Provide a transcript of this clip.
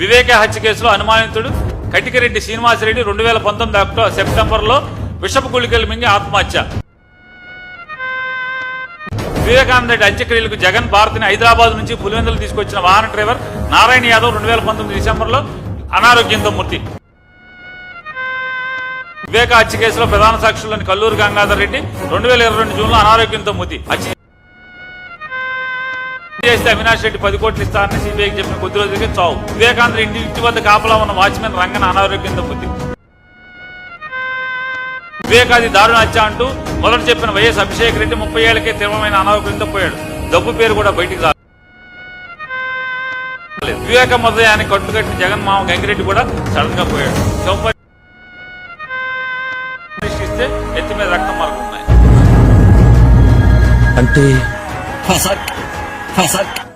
వివేక హత్య కేసులో అనుమానితుడు కటికిరెడ్డి శ్రీనివాసరెడ్డి రెండు వేల పంతొమ్మిది అక్టోబర్ సెప్టెంబర్లో విషపు గుళికలు మింగి ఆత్మహత్య. వివేకానంద రెడ్డి అంత్యక్రియలకు జగన్ భారతిని హైదరాబాద్ నుంచి పులివెందులు తీసుకొచ్చిన వాహన డ్రైవర్ నారాయణ యాదవ్ రెండు వేల పంతొమ్మిది డిసెంబర్లో అనారోగ్యంతో మృతి. వివేక హత్య కేసులో ప్రధాన సాక్షులని కల్లూరు గంగాధర్ రెడ్డి రెండు వేల ఇరవై రెండు జూన్లో అనారోగ్యంతో మృతి. చేస్తే అవినాష్ రెడ్డి పది కోట్లు ఇస్తారని సిబిఐకి చెప్పిన కొద్ది రోజులకే చావు. వివేకానంద ఇంటి ఇంటి వద్ద కాపలా ఉన్న వాచ్మెన్ రంగన అనారోగ్యంతో మృతి వివేకాది దారుణ హత్య అంటూ మొదట చెప్పిన వైఎస్ అభిషేక్ రెడ్డి ముప్పై ఏళ్ళకే తీవ్రమైన అనారోగ్యంతో పోయాడు. డబ్బు పేరు కూడా బయటికి రాలేదు. వివేక మృతదేహాన్ని కట్టుకట్టిన జగన్ మామ గంగిరెడ్డి కూడా సడన్గా పోయాడు. ఎత్తి మీద రక్తం మరకున్నాయి అంటే 감 사.